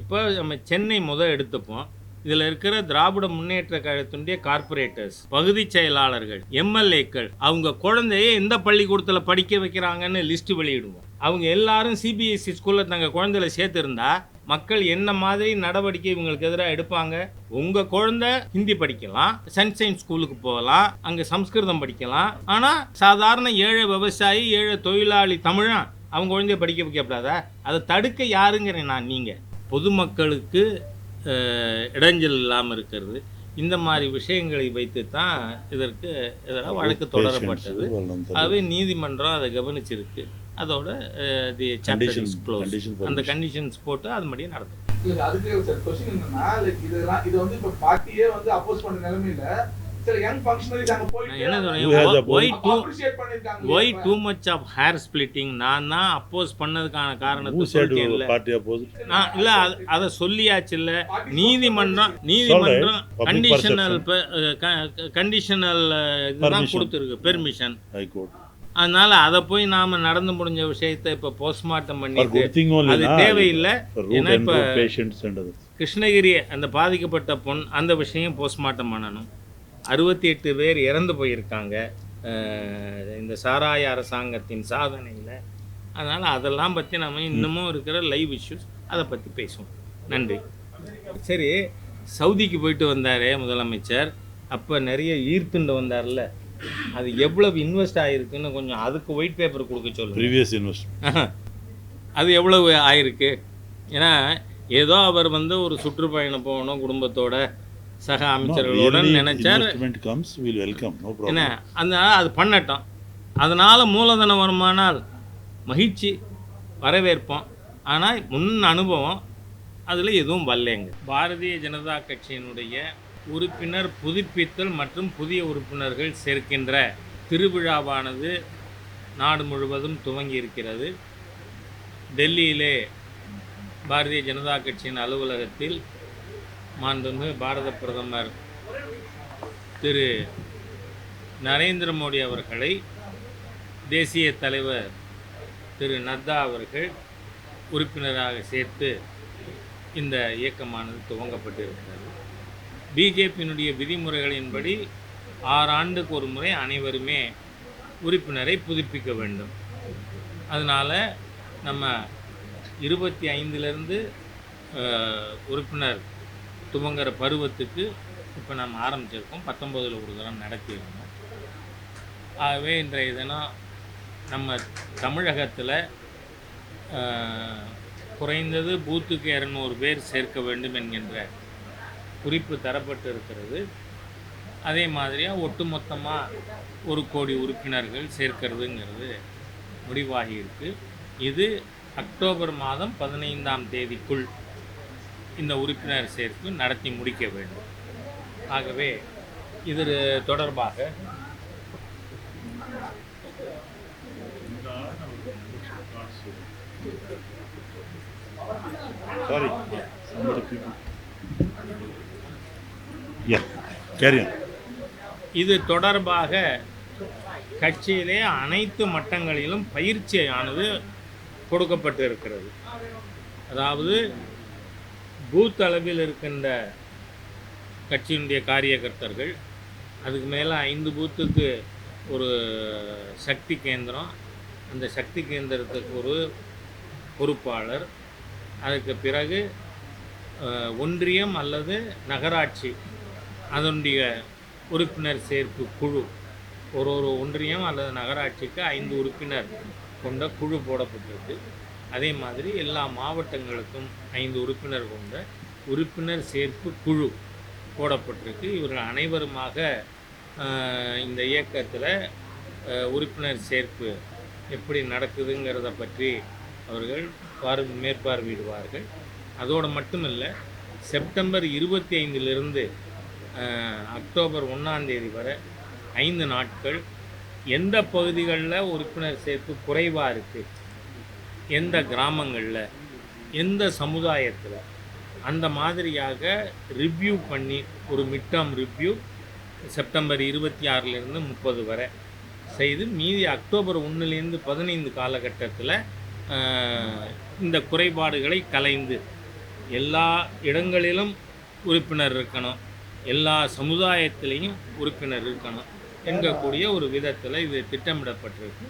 இப்போ நம்ம சென்னை முதல் எடுத்துப்போம். இதில் இருக்கிற திராவிட முன்னேற்ற கழகத்தினுடைய கார்ப்பரேட்டர்ஸ் பகுதி செயலாளர்கள் எம்எல்ஏக்கள் அவங்க குழந்தைய எந்த பள்ளிக்கூடத்தில் படிக்க வைக்கிறாங்கன்னு லிஸ்ட் வெளியிடுவோம். அவங்க எல்லாரும் சிபிஎஸ்சி ஸ்கூலில் தங்கள் குழந்தையில சேர்த்துருந்தா மக்கள் என்ன மாதிரி நடவடிக்கை இவங்களுக்கு எதிராக எடுப்பாங்க? உங்கள் குழந்தை ஹிந்தி படிக்கலாம் சன்ஷைன் ஸ்கூலுக்கு போகலாம் அங்கே சம்ஸ்கிருதம் படிக்கலாம். ஆனால் சாதாரண ஏழை விவசாயி ஏழை தொழிலாளி தமிழன் அவங்க குழந்தைய படிக்க வைக்கப்படாதா அதை தடுக்க யாருங்கிறேன் நான் நீங்கள் பொதுமக்களுக்கு இடைஞ்சல் இல்லாமல் இருக்கிறது. இந்த மாதிரி விஷயங்களை வைத்து தான் இதற்கு எதிராக வழக்கு தொடரப்பட்டது. ஆகவே நீதிமன்றம் அதை கவனிச்சிருக்கு. அதோட the chapter Condition- is close condition அந்த. கண்டிஷன்ஸ் போட்டு அது மாதிரியே இல்ல அதுக்கு சார் கொஸ்டின் என்னன்னா இதெல்லாம் இது வந்து இப்ப பார்ட்டியே வந்து அப்போஸ் பண்ண நிலைமையில சில யங் ஃபங்க்ஷனரிஸ் அங்க போயிட்டு? Why too much of hair splitting நான் தான் அப்போஸ் பண்ணதுக்கான காரணத்தை opposed? நான் இல்ல அது- சொல்லியாச்சு இல்ல நீதிமன்றம் நீதிமன்றம் கண்டிஷனல் கண்டிஷனல் இதுதான். கொடுத்துருக்கு பெர்மிஷன். அதனால அதை போய் நாம நடந்து முடிஞ்ச விஷயத்தை இப்ப போஸ்ட்மார்ட்டம் only, அது? தேவையில்லை ஏன்னா இப்ப. கிருஷ்ணகிரி அந்த பாதிக்கப்பட்ட பொண் அந்த விஷயம் போஸ்ட்மார்ட்டம் பண்ணணும் அறுபத்தி எட்டு பேர் இறந்து போயிருக்காங்க. இந்த சாராய அரசாங்கத்தின் சாதனையில். அதனால் அதெல்லாம் பற்றி நம்ம இன்னமும் இருக்கிற லைவ் இஷ்யூஸ் அதை பற்றி பேசுவோம். நன்றி. சரி சவுதிக்கு போயிட்டு வந்தாரே முதலமைச்சர். அப்போ நிறைய ஈர்த்துண்டு வந்தார்ல. அது எவ்வளவு இன்வெஸ்ட் ஆகிருக்குன்னு கொஞ்சம் அதுக்கு ஒயிட் பேப்பர் கொடுக்க சொல்லுங்க. Previous investment. அது எவ்வளவு ஆயிருக்கு? ஏன்னா ஏதோ அவர் வந்து ஒரு சுற்றுப்பயணம் போகணும் குடும்பத்தோட. சக அமைச்சர்களுடன் நினைச்சார் என்ன problem. அதனால அது பண்ணட்டும். அதனால மூலதனம் வருமானால் மகிழ்ச்சி வரவேற்போம். ஆனால் முன் அனுபவம் அதில் எதுவும் வரலைங்க. பாரதிய ஜனதா கட்சியினுடைய உறுப்பினர் புதுப்பித்தல் மற்றும் புதிய உறுப்பினர்கள் சேர்க்கின்ற திருவிழாவானது நாடு முழுவதும் துவங்கி இருக்கிறது டெல்லியிலே பாரதிய ஜனதா கட்சியின் அலுவலகத்தில் மாண்புமிகு பாரத பிரதமர் திரு நரேந்திர மோடி அவர்களை தேசிய தலைவர் திரு நத்தா அவர்கள் உறுப்பினராக சேர்த்து இந்த இயக்கமானது துவங்கப்பட்டிருக்கிறது. பிஜேபியினுடைய விதிமுறைகளின்படி ஆறு ஆண்டுக்கு ஒரு முறை அனைவருமே உறுப்பினரை புதுப்பிக்க வேண்டும். அதனால் நம்ம இருபத்தி ஐந்துலேருந்து உறுப்பினர் துவங்குற பருவத்துக்கு இப்போ நம்ம ஆரம்பிச்சிருக்கோம். பத்தொம்போதில் ஒரு தரம் நடத்தியிருந்தோம் ஆகவே இன்றைய தினம் நம்ம தமிழகத்தில் குறைந்தது பூத்துக்கு இரநூறு பேர் சேர்க்க வேண்டும் என்கின்ற குறிப்பு தரப்பட்டு இருக்கிறது. அதே மாதிரியாக ஒட்டுமொத்தமாக ஒரு கோடி உறுப்பினர்கள் சேர்க்கிறதுங்கிறது முடிவாகியிருக்கு இது அக்டோபர் மாதம் பதினைந்தாம் தேதிக்குள் இந்த உறுப்பினர் சேர்ப்பு நடத்தி முடிக்க வேண்டும். ஆகவே இது தொடர்பாக on. இது தொடர்பாக கட்சியிலே அனைத்து மட்டங்களிலும் பயிற்சியானது கொடுக்கப்பட்டு இருக்கிறது அதாவது பூத் அளவில் இருக்கின்ற கட்சியினுடைய காரியகர்த்தர்கள் அதுக்கு மேலே ஐந்து பூத்துக்கு ஒரு சக்தி கேந்திரம். அந்த சக்தி கேந்திரத்துக்கு ஒரு பொறுப்பாளர். அதுக்கு பிறகு ஒன்றியம் அல்லது நகராட்சி அதனுடைய உறுப்பினர் சேர்ப்பு குழு. ஒரு ஒரு ஒன்றியம் அல்லது நகராட்சிக்கு ஐந்து உறுப்பினர் கொண்ட குழு போடப்பட்டிருக்கு. அதே மாதிரி எல்லா மாவட்டங்களுக்கும் ஐந்து உறுப்பினர் கொண்ட உறுப்பினர் சேர்ப்பு குழு போடப்பட்டிருக்கு. இவர்கள் அனைவருமாக இந்த இயக்கத்தில் உறுப்பினர் சேர்ப்பு எப்படி நடக்குதுங்கிறத பற்றி அவர்கள் பார் மேற்பார்வையிடுவார்கள். அதோடு மட்டுமில்லை செப்டம்பர் இருபத்தி ஐந்திலிருந்து அக்டோபர் ஒன்றாந்தேதி வரை ஐந்து நாட்கள் எந்த பகுதிகளில் உறுப்பினர் சேர்ப்பு குறைவாக இருக்குது எந்த கிராமங்களில் எந்த சமுதாயத்தில் அந்த மாதிரியாக ரிவ்யூ பண்ணி ஒரு மிட்டம் ரிவ்யூ செப்டம்பர் இருபத்தி ஆறிலிருந்து முப்பது வரை செய்து மீதி அக்டோபர் ஒன்றுலேருந்து பதினைந்து காலகட்டத்தில் இந்த குறைபாடுகளை கலைந்து எல்லா இடங்களிலும் உறுப்பினர் இருக்கணும் எல்லா சமுதாயத்திலையும் உறுப்பினர் இருக்கணும் என்கக்கூடிய ஒரு விதத்தில் இது திட்டமிடப்பட்டிருக்கு.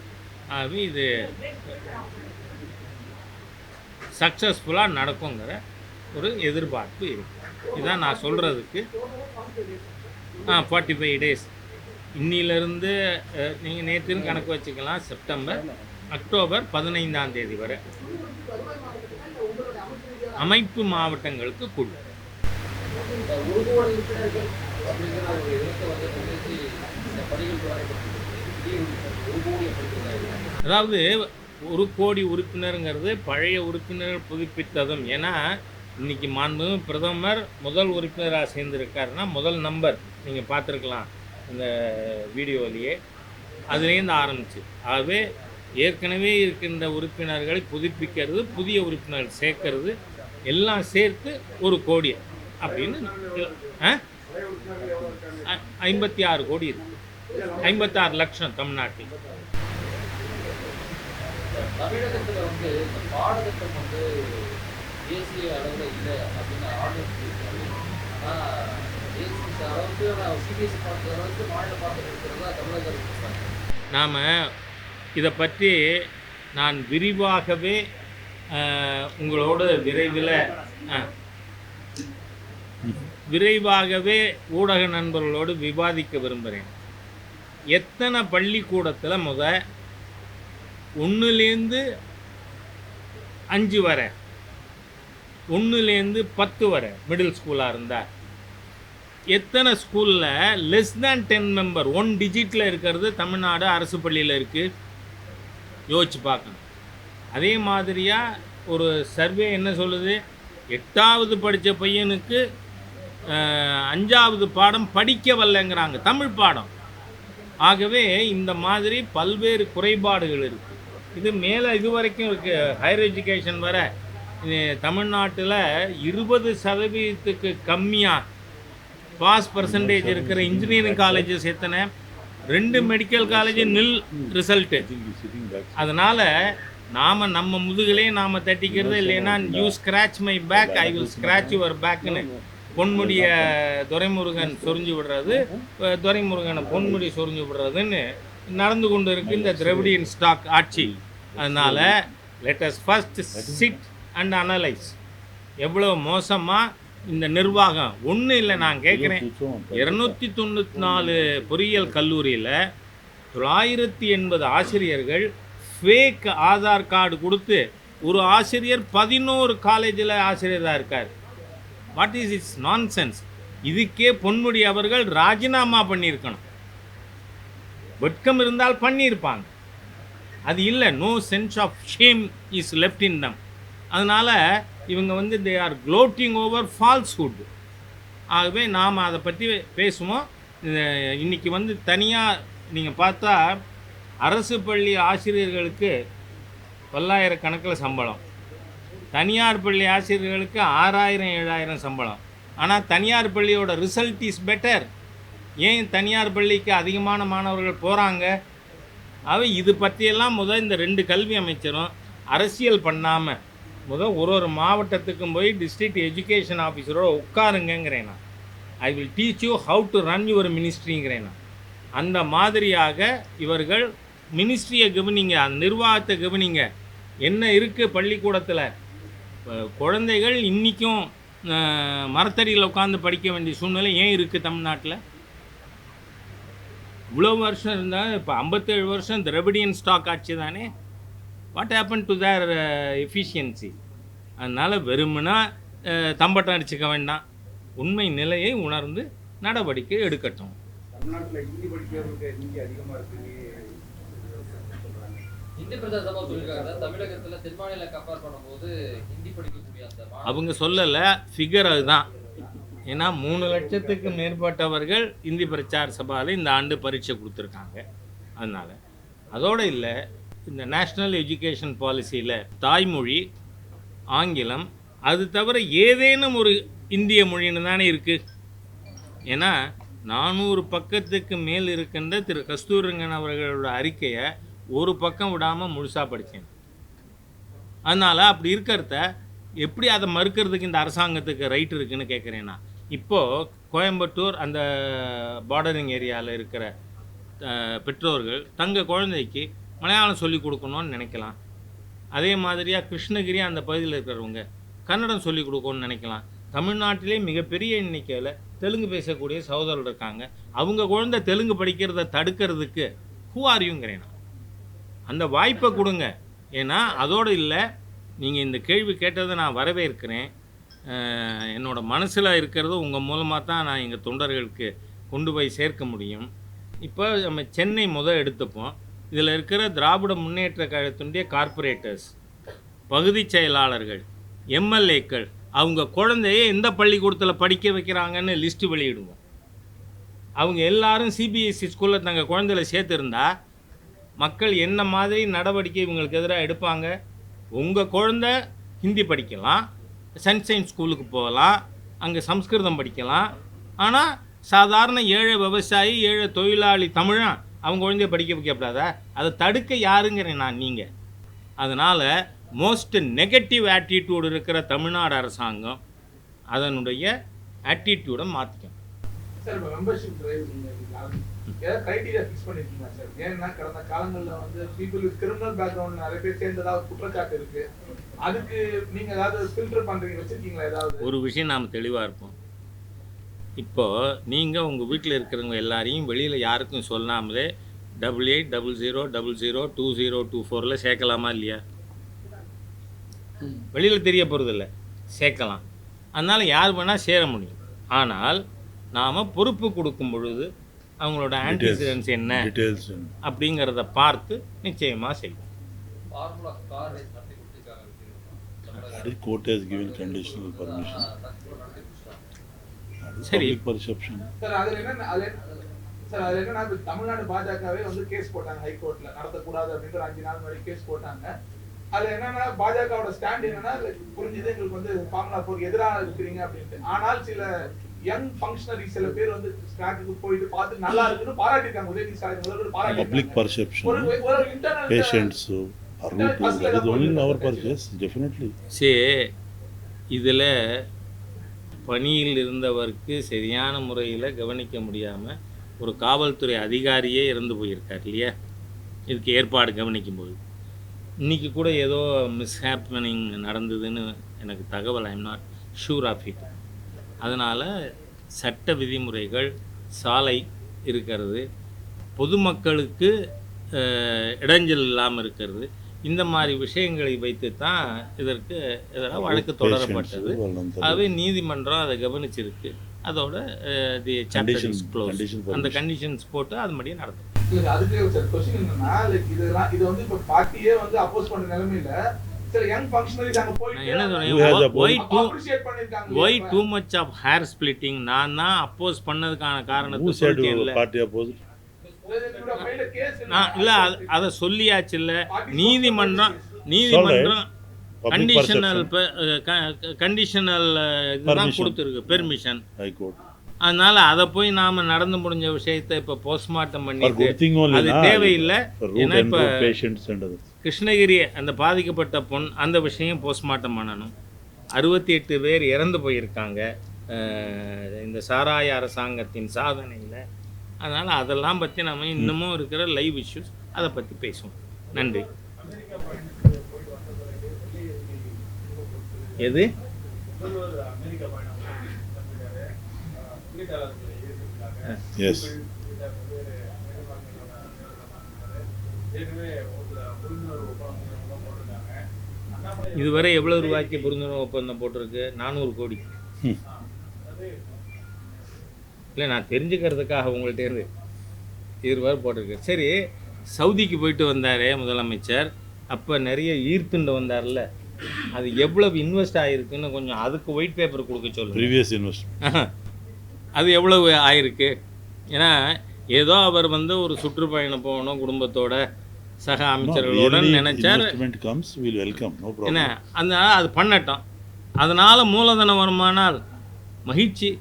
ஆகவே இது சக்ஸஸ்ஃபுல்லாக நடக்குங்கிற ஒரு எதிர்பார்ப்பு இருக்குது இதான் நான் சொல்கிறதுக்கு ஆ ஃபார்ட்டி ஃபைவ் டேஸ் இன்னிலிருந்து நீங்கள் நேற்றுன்னு கணக்கு வச்சுக்கலாம் செப்டம்பர் அக்டோபர் பதினைந்தாம் தேதி வரை. அமைப்பு மாவட்டங்களுக்கு குழு. அதாவது ஒரு கோடி உறுப்பினருங்கிறது பழைய உறுப்பினர்கள் புதுப்பித்ததும். ஏன்னா இன்றைக்கி மாண்பு பிரதமர் முதல் உறுப்பினராக சேர்ந்துருக்காருன்னா முதல் நம்பர் நீங்கள் பார்த்துருக்கலாம் இந்த வீடியோவிலேயே அதுலேருந்து ஆரம்பிச்சு. ஆகவே ஏற்கனவே இருக்கின்ற உறுப்பினர்களை புதுப்பிக்கிறது புதிய உறுப்பினர்கள் சேர்க்கறது எல்லாம் சேர்த்து ஒரு கோடி அப்படின்னு ஐம்பத்தி ஆறு கோடி இருக்கு. ஐம்பத்தாறு லட்சம் தமிழ்நாட்டில். தமிழகத்தில் வந்து இந்த பாடத்திட்டம் வந்து தேசிய அளவில் இல்லை அப்படின்னு ஆர்டர் பண்ணியிருக்காரு தேசிய அளவுக்கு சிபிஎஸ்சி அளவுக்கு மாநில பாடத்தில் இருக்கிறதா தமிழக அரசு நாம் இதை பற்றி நான் விரிவாகவே உங்களோட விரைவில் விரைவாகவே ஊடக நண்பர்களோடு விவாதிக்க விரும்புகிறேன். எத்தனை பள்ளிக்கூடத்தில் முத ஒன்றுலேருந்து அஞ்சு வரை. ஒன்றுலேருந்து பத்து வரை மிடில் ஸ்கூலாக இருந்தால் எத்தனை ஸ்கூலில் less than ten member one டிஜிட்டில் இருக்கிறது தமிழ்நாடு அரசு பள்ளியில் இருக்குது யோசிச்சு பார்க்கணும். அதே மாதிரியாக ஒரு சர்வே என்ன சொல்லுது? எட்டாவது படித்த பையனுக்கு அஞ்சாவது பாடம் படிக்க வரலங்கிறாங்க தமிழ் பாடம். ஆகவே இந்த மாதிரி பல்வேறு குறைபாடுகள் இருக்குது இது மேலே இது வரைக்கும் இருக்குது ஹையர் எஜுகேஷன் வர தமிழ்நாட்டில் இருபது சதவீதத்துக்கு கம்மியாக பாஸ் பர்சன்டேஜ் இருக்கிற இன்ஜினியரிங் காலேஜஸ் எத்தனை? ரெண்டு மெடிக்கல் காலேஜ் நில் ரிசல்ட்டு அதனால் நாம் நம்ம முதுகிலே நாம் தட்டிக்கிறது இல்லைன்னா you scratch my back I will scratch your பேக்குன்னு பொன்முடிய துரைமுருகன் சொரிஞ்சு விடுறது துரைமுருகனை பொன்முடி சொரிஞ்சு விடுறதுன்னு நடந்து கொண்டு இருக்கு இந்த திரவிடியன் ஸ்டாக் ஆட்சி. அதனால் let's first sit and analyse எவ்வளோ மோசமாக இந்த நிர்வாகம்? ஒன்றும் இல்லை நான் கேட்குறேன் இரநூத்தி தொண்ணூற்றி நாலு பொறியியல் கல்லூரியில் தொள்ளாயிரத்தி எண்பது ஆசிரியர்கள் ஃபேக் ஆதார் கார்டு கொடுத்து ஒரு ஆசிரியர் பதினோரு காலேஜில் ஆசிரியராக இருக்கார். What is it's nonsense இதுக்கே பொன்முடி அவர்கள் ராஜினாமா பண்ணியிருக்கணும். வெட்கம் இருந்தால் பண்ணியிருப்பாங்க. அது இல்லை. No sense of shame is left in them அதனால் இவங்க வந்து they are gloating over falsehood ஆகவே நாம் அதை பற்றி பேசுவோம். இன்றைக்கி வந்து தனியாக நீங்கள் பார்த்தா அரசு பள்ளி ஆசிரியர்களுக்கு பல்லாயிரக்கணக்கில் சம்பளம். தனியார் பள்ளி ஆசிரியர்களுக்கு ஆறாயிரம் ஏழாயிரம் சம்பளம். ஆனால் தனியார் பள்ளியோட ரிசல்ட் இஸ் பெட்டர் ஏன் தனியார் பள்ளிக்கு அதிகமான மாணவர்கள் போகிறாங்க அவ இது பற்றியெல்லாம் முதல் இந்த ரெண்டு கல்வி அமைச்சரும் அரசியல் பண்ணாமல் முதல் ஒரு ஒரு மாவட்டத்துக்கும் போய் டிஸ்ட்ரிக்ட் எஜுகேஷன் ஆஃபீஸரோட உட்காருங்கிறேன் நான். I will teach you how to run your மினிஸ்ட்ரிங்கிறேன் நான். அந்த மாதிரியாக இவர்கள் மினிஸ்ட்ரியை கவனிங்க அந்த நிர்வாகத்தை கவனிங்க. என்ன இருக்குது பள்ளிக்கூடத்தில்? குழந்தைகள் இன்றைக்கும் மரத்தடியில் உட்காந்து படிக்க வேண்டிய சூழ்நிலை ஏன் இருக்குது தமிழ்நாட்டில்? இவ்வளோ வருஷம் இருந்தால் இப்போ ஐம்பத்தேழு வருஷம் திரவிடியன் ஸ்டாக் ஆட்சி தானே? What happen to their efficiency அதனால் வெறுமனா தம்பட்டம் அடிச்சுக்க வேண்டாம். உண்மை நிலையை உணர்ந்து நடவடிக்கை எடுக்கட்டும். தமிழ்நாட்டுல ஹிந்தி படிக்கிறவங்களுக்கு ஹிந்தி அவங்க சொல்லலை ஃபிகர் அதுதான். ஏன்னா மூணு லட்சத்துக்கு மேற்பட்டவர்கள் இந்தி பிரச்சார சபாவில் இந்த ஆண்டு பரீட்சை கொடுத்துருக்காங்க. அதனால் அதோடு இல்லை இந்த நேஷ்னல் எஜுகேஷன் பாலிசியில் தாய்மொழி ஆங்கிலம் அது தவிர ஏதேனும் ஒரு இந்திய மொழின்னு தானே இருக்குது ஏன்னா நானூறு பக்கத்துக்கு மேல் இருக்கின்ற திரு. கஸ்தூரங்கன் அவர்களோட அறிக்கையை ஒரு பக்கம் விடாமல் முழுசாக படித்தேன் அதனால் அப்படி இருக்கிறத எப்படி அதை மறுக்கிறதுக்கு இந்த அரசாங்கத்துக்கு ரைட் இருக்குன்னு கேட்குறேன்னா இப்போது கோயம்புத்தூர் அந்த பார்டரிங் ஏரியாவில் இருக்கிற பெற்றோர்கள் தங்கள் குழந்தைக்கு மலையாளம் சொல்லி கொடுக்கணும்னு நினைக்கலாம். அதே மாதிரியாக கிருஷ்ணகிரி அந்த பகுதியில் இருக்கிறவங்க கன்னடம் சொல்லி கொடுக்கணும்னு நினைக்கலாம். தமிழ்நாட்டிலே மிகப்பெரிய எண்ணிக்கையில் தெலுங்கு பேசக்கூடிய சகோதரர்கள் இருக்காங்க. அவங்க குழந்தை தெலுங்கு படிக்கிறத தடுக்கிறதுக்கு ஹூ ஆர் அந்த வாய்ப்பை கொடுங்க. ஏன்னா அதோடு இல்லை நீங்கள் இந்த கேள்வி கேட்டதை நான் வரவேற்கிறேன். என்னோட மனசில் இருக்கிறது உங்கள் மூலமாக தான் நான் எங்கள் தொண்டர்களுக்கு கொண்டு போய் சேர்க்க முடியும். இப்போ நம்ம சென்னை முதல் எடுத்துப்போம் இதில் இருக்கிற திராவிட முன்னேற்ற கழகத்தினுடைய கார்ப்பரேட்டர்ஸ் பகுதி செயலாளர்கள் எம்எல்ஏக்கள் அவங்க குழந்தைய எந்த பள்ளிக்கூடத்தில் படிக்க வைக்கிறாங்கன்னு லிஸ்ட்டு வெளியிடுவோம். அவங்க எல்லாரும் சிபிஎஸ்சி ஸ்கூலில் தங்கள் குழந்தையில சேர்த்துருந்தா மக்கள் என்ன மாதிரி நடவடிக்கை இவங்களுக்கு எதிராக எடுப்பாங்க? உங்கள் குழந்தை ஹிந்தி படிக்கலாம் சன்ஷைன் ஸ்கூலுக்கு போகலாம். அங்கே சம்ஸ்கிருதம் படிக்கலாம். ஆனால் சாதாரண ஏழை விவசாயி ஏழை தொழிலாளி தமிழன் அவங்க குழந்தைய படிக்க வைக்கப்படாதா. அதை தடுக்க யாருங்கிறேன் நான் நீங்கள் அதனால் மோஸ்ட் நெகட்டிவ் ஆட்டிடியூடு இருக்கிற தமிழ்நாடு அரசாங்கம் அதனுடைய ஆட்டிடியூடை மாற்றிக்கணும் சார் இப்போ மெம்பர்ஷிப் டிரைவ் ஏதாவது கிரைட்டீரியா ஃபிக்ஸ் பண்ணிருக்கீங்களா சார்? ஏன்னா கடந்த காலங்களில் வந்து பீப்புள் வித் கிரிமினல் பேக்ரவுண்ட் நிறைய பேர் சேர்ந்ததாக குற்றச்சாட்டு இருக்குது அதுக்கு நீங்க ஏதாவது ஃபில்டர் பண்றீங்க வச்சிருக்கீங்களா ஏதாவது? ஒரு விஷயம் நாம் தெளிவாக இருப்போம். இப்போது நீங்கள் உங்கள் வீட்டில் இருக்கிறவங்க எல்லாரையும் வெளியில் யாருக்கும் சொல்லாமலே double eight double zero double zero two zero two ஃபோரில் சேர்க்கலாமா இல்லையா? வெளியில் தெரிய போகிறதில்ல சேர்க்கலாம். அதனால் யார் வேணால் சேர முடியும். ஆனால் நாம் பொறுப்பு கொடுக்கும் பொழுது அவங்களோட ஆன்டிசிடென்ட்ஸ் என்ன? அப்படிங்கிறத பார்த்து நிச்சயமாக செய்வோம். தமிழக court has given conditional permission. That is சரி. public perception. சார் அதுல என்ன அது என்னன்னா தமிழ்நாடு பாஜகவே வந்து கேஸ் போட்டாங்க ஹைகோர்ட்ல நடத்தக்கூடாது அப்படின்ற அஞ்சு நாள் முன்னாடி கேஸ் போட்டாங்க அதுல என்னன்னா பாஜகவோட ஸ்டாண்ட் என்னன்னா புரிஞ்சுது எங்களுக்கு வந்து ஃபார்முலா போர் எதிராக இருக்கிறீங்க அப்படின்ட்டு ஆனால் சில யங் ஃபங்க்ஷனரி சில பேர் வந்து ஸ்டாட்டுக்கு போயிட்டு பார்த்து நல்லா இருக்குன்னு பாராட்டிருக்காங்க உதயநிதி ஸ்டாலின் முதல்வர் Public பாராட்டிருக்காங்க perception. ஒரு இன்டர்னல் Patients சரி இதில் பணியில் இருந்தவருக்கு சரியான முறையில் கவனிக்க முடியாமல் ஒரு காவல்துறை அதிகாரியே இறந்து போயிருக்கார் இல்லையா? இதுக்கு ஏற்பாடு கவனிக்கும்போது. இன்றைக்கி கூட ஏதோ மிஸ்ஹேப்பனிங் நடந்ததுன்னு எனக்கு தகவல் I'm not sure of it அதனால் சட்ட விதிமுறைகள் சாலை இருக்கிறது பொதுமக்களுக்கு இடைஞ்சல் இல்லாமல் இருக்கிறது இந்த மாதிரி விஷயங்களை வைத்து தான் இதற்கு எதிராக வழக்கு தொடரப்பட்டது. ஆகவே நீதிமன்றம் அதை கவனிச்சிருக்கு. அதோட the chapter Condition- is close அந்த. கண்டிஷன்ஸ் போட்டு அது மாதிரியே நடக்கும். இல்ல அதுக்கு சார் கொஸ்டின் என்னன்னா இதெல்லாம் இது வந்து இப்ப பார்ட்டியே வந்து அப்போஸ் நிலைமையில? ஒய் டூ அப்ரிஷியேட் பண்ணிருக்காங்க. Why too much of hair splitting நான் தான் அப்போஸ் பண்ணதுக்கான காரணத்தை Who இல்லை அதை சொல்லியாச்சு இல்லை நீதிமன்றம் நீதிமன்றம் கண்டிஷனல் கண்டிஷனல் இதுதான் Permission. கொடுத்துருக்கு பெர்மிஷன். அதனால அதை போய் நாம நடந்து முடிஞ்ச விஷயத்தை இப்போ போஸ்ட்மார்ட்டம் பண்ணிட்டு அது? தேவையில்லை ஏன்னா இப்போ. கிருஷ்ணகிரி அந்த பாதிக்கப்பட்ட பொண் அந்த விஷயம் போஸ்ட்மார்ட்டம் பண்ணணும் அறுபத்தி எட்டு பேர் இறந்து போயிருக்காங்க இந்த சாராய அரசாங்கத்தின் சாதனையில் அதனால் அதெல்லாம் பற்றி நம்ம இன்னமும் இருக்கிற லைவ் இஷ்யூஸ் அதை பற்றி பேசுவோம். நன்றி. எது? Yes. இதுவரை எவ்வளோ ரூபாய்க்கு புரிந்துணர்வு ஒப்பந்தம் போட்டிருக்கு? நானூறு கோடி. இல்லை நான் தெரிஞ்சுக்கிறதுக்காக உங்கள்கிட்ட இருந்து இதுவரை போட்டிருக்கு சரி சவுதிக்கு போயிட்டு வந்தாரே முதலமைச்சர். அப்போ நிறைய ஈர்த்துண்டு வந்தார்ல. அது எவ்வளவு இன்வெஸ்ட் ஆகிருக்குன்னு கொஞ்சம் அதுக்கு ஒயிட் பேப்பர் கொடுக்க சொல்லுங்க. Previous investment. அது எவ்வளவு ஆயிருக்கு? ஏன்னா ஏதோ அவர் வந்து ஒரு சுற்றுப்பயணம் போகணும் குடும்பத்தோட சக அமைச்சர்களுடன் நினைச்சார். என்ன? அதனால அது பண்ணட்டும். அதனால் மூலதனம் வருமானால் மகிழ்ச்சி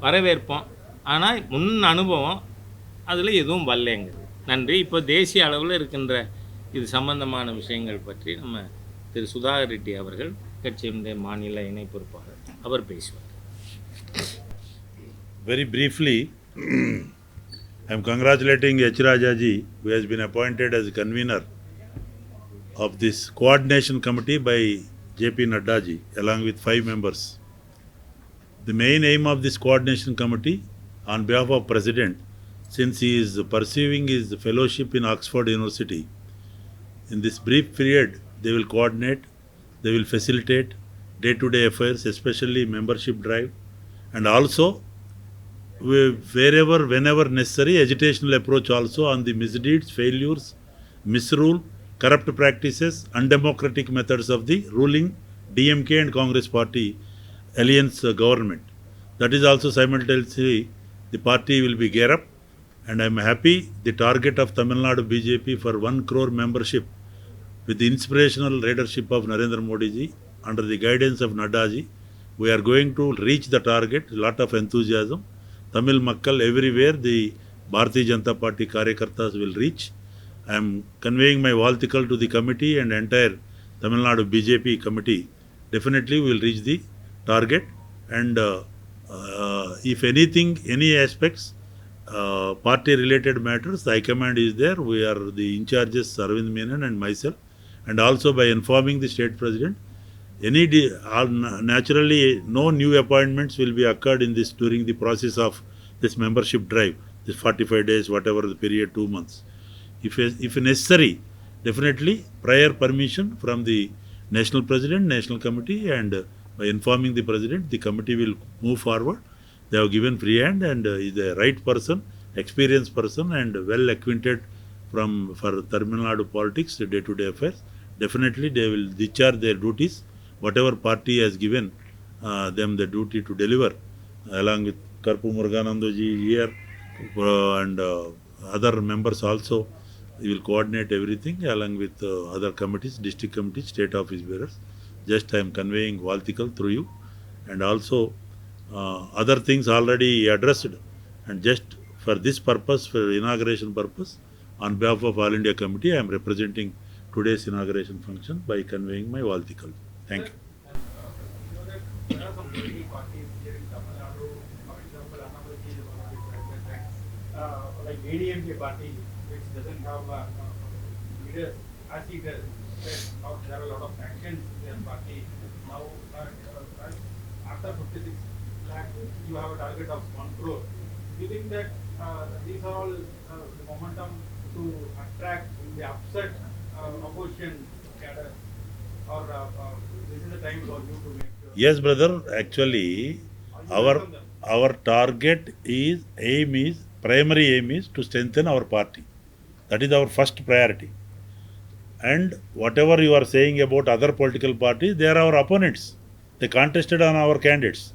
வரவேற்போம். ஆனால் முன் அனுபவம் அதில் எதுவும் வரலைங்கிறது நன்றி இப்போ தேசிய அளவில் இருக்கின்ற இது சம்பந்தமான விஷயங்கள் பற்றி நம்ம திரு சுதாகர் ரெட்டி அவர்கள் கட்சியினுடைய மாநில இணை பொறுப்பாளர் அவர் பேசுவார் very briefly I am congratulating H Rajaji who has been appointed as convener of this coordination committee by JP Naddaji along with five members the main aim of this coordination committee on behalf of President, since he is pursuing his fellowship in Oxford University, in this brief period, they will coordinate, they will facilitate day-to-day affairs, especially membership drive, and also whe- wherever, whenever necessary, agitational approach also on the misdeeds, failures, misrule, corrupt practices, undemocratic methods of the ruling DMK and Congress party alliance uh, government. That is also simultaneously the party will be gear up, and I am happy the target of Tamil Nadu BJP for one crore membership with the inspirational leadership of Narendra Modi ji under the guidance of Nadda ji, we are going to reach the target. Lot of enthusiasm. Tamil Makkal everywhere the Bharatiya Janata Party Karyakartas will reach. I am conveying my waltikal to the committee and entire Tamil Nadu BJP committee. Definitely we will reach the target and uh, if anything, any aspects, uh, party related matters, the High Command is there. We are the in charges, Arvind Menon and myself, and also by informing the state president. Any de- all na- naturally, no new appointments will be occurred in this during the process of this membership drive, this 45 days, whatever the period, two months. If if necessary, definitely prior permission from the national president, national committee, and uh, by informing the president, the committee will move forward. They have given free hand and uh, is the right person, experienced person, and well acquainted from for Tamil Nadu politics, day to day affairs. Definitely, they will discharge their duties, whatever party has given uh, them the duty to deliver, along with Karpu Muruganandaji here uh, and uh, other members also. We will coordinate everything along with uh, other committees, district committees, state office bearers. Just I am conveying Waltikal through you, and also uh, other things already addressed. And just for this purpose, for inauguration purpose, on behalf of All India Committee, I am representing today's inauguration function by conveying my Waltikal. Thank you. Uh, like ADMK party, which doesn't have uh, uh, leaders, as he does. There are a lot of in party. Now, after fifty-six lakh, you have a target of one crore. Do you think that these are all momentum to attract the upset opposition? Yes, brother. Actually, our our target is aim is primary aim is to strengthen our party. That is our first priority. And whatever you are saying about other political parties, they are our opponents. They contested on our candidates.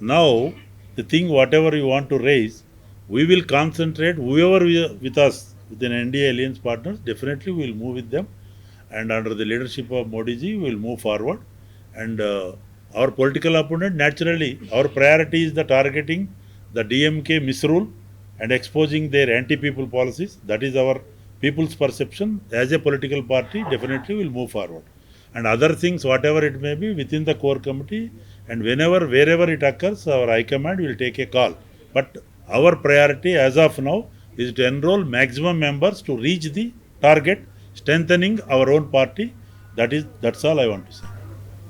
Now, the thing whatever you want to raise, we will concentrate whoever we, with us within NDA alliance partners. Definitely, we will move with them, and under the leadership of Modi ji, we will move forward. And uh, our political opponent, naturally, our priority is the targeting the DMK misrule and exposing their anti-people policies. That is our people's perception. As a political party, definitely will move forward. And other things, whatever it may be, within the core committee, and whenever, wherever it occurs, our high command will take a call. But our priority as of now is to enroll maximum members to reach the target, strengthening our own party. That is, that's all I want to say.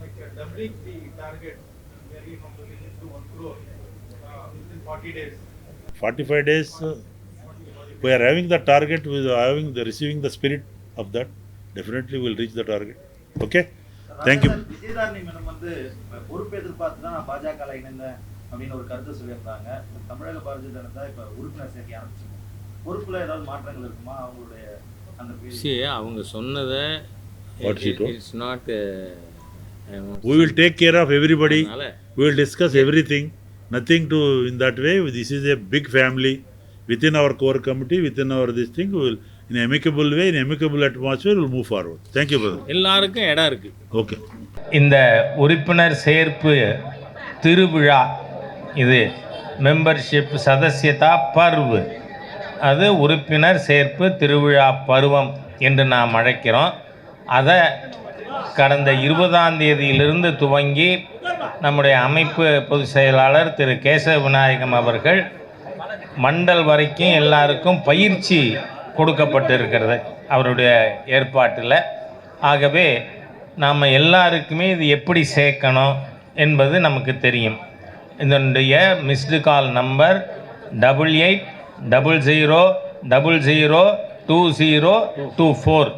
like uh, doubling the target, very from the vision to one crore uh, within forty days. 45 days uh, we are having the target we are having the receiving the spirit of that definitely we will reach the target okay thank you Vijayadharani madam வந்து பொறுப்பு எதிர்பார்த்து தான் நான் பாஜக இணைந்தேன் அப்படின்னு ஒரு கருத்து சொல்லியிருந்தாங்க தமிழக பாரதிய ஜனதா இப்ப உறுப்பினர் சேர்க்கை ஆரம்பிச்சிருக்கோம் பொறுப்புல ஏதாவது மாற்றங்கள் இருக்குமா அவங்களுடைய அந்த அவங்க சொன்னதை What she told? It's not we will take care of everybody அதனால we will discuss everything nothing to in that way this is a big family within our core committee within our this thing we will in amicable way in amicable atmosphere we will move forward. Thank you brother. எல்லாருக்கும் இடம் இருக்குது okay. இந்த உறுப்பினர் சேர்ப்பு திருவிழா இது membership சதஸ்யதா Parv. அது உறுப்பினர் சேர்ப்பு திருவிழா பருவம் என்று நாம் அழைக்கிறோம். அதை கடந்த இருபதாம் தேதியிலிருந்து துவங்கி நம்முடைய அமைப்பு பொதுச் செயலாளர் திரு கேசவ விநாயகம் அவர்கள் மண்டல் வரைக்கும் எல்லாருக்கும் பயிற்சி கொடுக்கப்பட்டிருக்கிறது அவருடைய ஏற்பாட்டில். ஆகவே நாம் எல்லாருக்குமே இது எப்படி சேர்க்கணும் என்பது நமக்கு தெரியும். இதனுடைய missed call number double eight double zero double zero two zero two four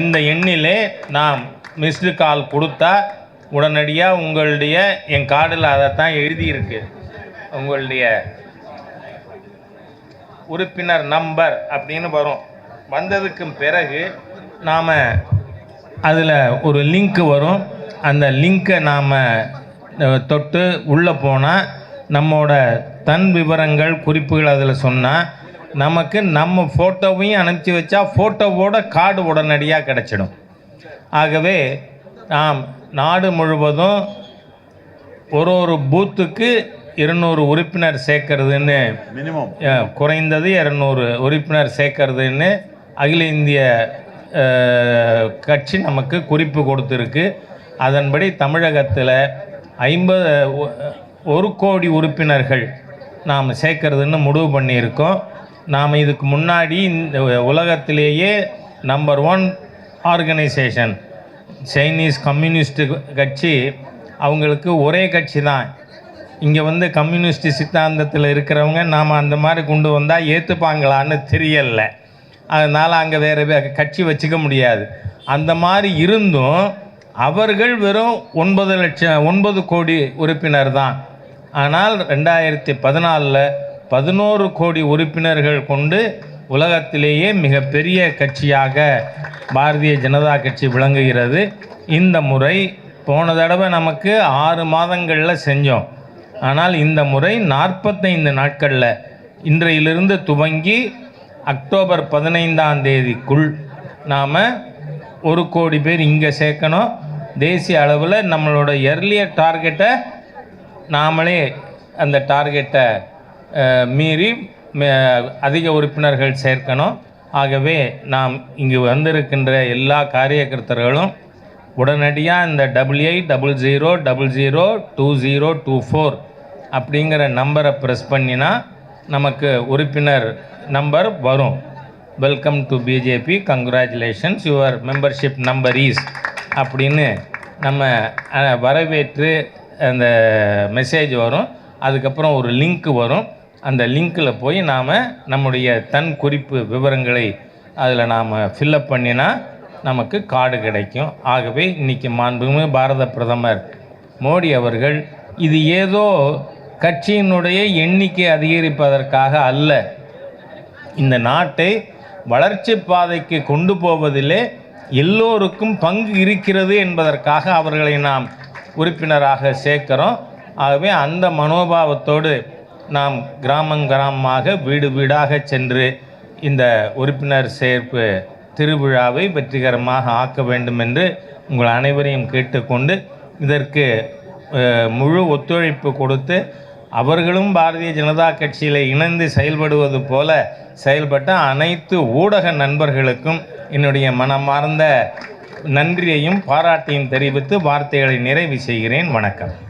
இந்த எண்ணிலே நாம் மிஸ்டு கால் கொடுத்தா உடனடியாக உங்களுடைய என் கார்டில் அதை தான் எழுதியிருக்கு. உங்களுடைய உறுப்பினர் நம்பர் அப்படின்னு வரும். வந்ததுக்கு பிறகு நாம் அதில் ஒரு லிங்க் வரும். அந்த லிங்க்கை நாம் தொட்டு உள்ளே போனால் நம்மோட தன் விவரங்கள் குறிப்புகள் அதில் சொன்னால் நமக்கு நம்ம ஃபோட்டோவையும் அனுப்பிச்சி வச்சா ஃபோட்டோவோட கார்டு உடனடியாக கிடச்சிடும். ஆகவே நாம் நாடு முழுவதும் ஒரு ஒரு பூத்துக்கு இருநூறு உறுப்பினர் சேர்க்கறதுன்னு. அஹ், குறைந்தது இரநூறு உறுப்பினர் சேர்க்கறதுன்னு அகில இந்திய கட்சி நமக்கு குறிப்பு கொடுத்துருக்கு. அதன்படி தமிழகத்தில் ஐம்பது ஒரு கோடி உறுப்பினர்கள் நாம் சேர்க்கறதுன்னு முடிவு பண்ணியிருக்கோம். நாம் இதுக்கு முன்னாடி இந்த உலகத்திலேயே number one organisation Chinese communist கட்சி அவங்களுக்கு ஒரே கட்சி தான். இங்கே வந்து கம்யூனிஸ்ட் சித்தாந்தத்தில் இருக்கிறவங்க நாம் அந்த மாதிரி கொண்டு வந்தால் ஏற்றுப்பாங்களான்னு தெரியலை. அதனால் அங்கே வேறு கட்சி வச்சுக்க முடியாது. அந்த மாதிரி இருந்தும் அவர்கள் வெறும் ஒன்பது லட்சம் ஒன்பது கோடி உறுப்பினர் தான். ஆனால் ரெண்டாயிரத்தி பதினாலில் பதினோரு கோடி உறுப்பினர்கள் கொண்டு உலகத்திலேயே மிகப்பெரிய கட்சியாக பாரதிய ஜனதா கட்சி விளங்குகிறது. இந்த முறை போன தடவை நமக்கு ஆறு மாதங்களில் செஞ்சோம். ஆனால் இந்த முறை நாற்பத்தைந்து நாட்களில் இன்றையிலிருந்து துவங்கி அக்டோபர் பதினைந்தாம் தேதிக்குள் நாம் ஒரு கோடி பேர் இங்கே சேர்க்கணும். தேசிய அளவில் நம்மளோட எர்லியர் டார்கெட்டை நாமளே அந்த டார்கெட்டை மீறி அதிக உறுப்பினர்கள் சேர்க்கணும். ஆகவே நாம் இங்கு வந்திருக்கின்ற எல்லா காரியகர்த்தர்களும் உடனடியாக இந்த double eight double zero double zero two zero two four அப்படிங்கிற நம்பரை ப்ரெஸ் பண்ணினா நமக்கு உறுப்பினர் நம்பர் வரும். Welcome to BJP congratulations your membership number is அப்படின்னு நம்ம வரவேற்று அந்த மெசேஜ் வரும். அதுக்கப்புறம் ஒரு லிங்க் வரும். அந்த லிங்க்கில் போய் நாம் நம்முடைய தன் குறிப்பு விவரங்களை அதில் நாம் ஃபில்லப் பண்ணினா நமக்கு காடு கிடைக்கும். ஆகவே இன்றைக்கி மாண்புமிகு பாரத பிரதமர் மோடி அவர்கள் இது ஏதோ கட்சியினுடைய எண்ணிக்கை அதிகரிப்பதற்காக அல்ல. இந்த நாட்டை வளர்ச்சி பாதைக்கு கொண்டு போவதிலே எல்லோருக்கும் பங்கு இருக்கிறது என்பதற்காக அவர்களை நாம் உறுப்பினராக சேர்க்கிறோம். ஆகவே அந்த மனோபாவத்தோடு நாம் கிராமம் கிராமமாக வீடு வீடாக சென்று இந்த உறுப்பினர் சேர்ப்பு திருவிழாவை வெற்றிகரமாக ஆக்க வேண்டும் என்று உங்கள் அனைவரையும் கேட்டுக்கொண்டு இதற்கு முழு ஒத்துழைப்பு கொடுத்து அவர்களும் பாரதிய ஜனதா கட்சியில் இணைந்து செயல்படுவது போல செயல்பட்ட அனைத்து ஊடக நண்பர்களுக்கும் என்னுடைய மனமார்ந்த நன்றியையும் பாராட்டையும் தெரிவித்து வார்த்தைகளை நிறைவு செய்கிறேன். வணக்கம்.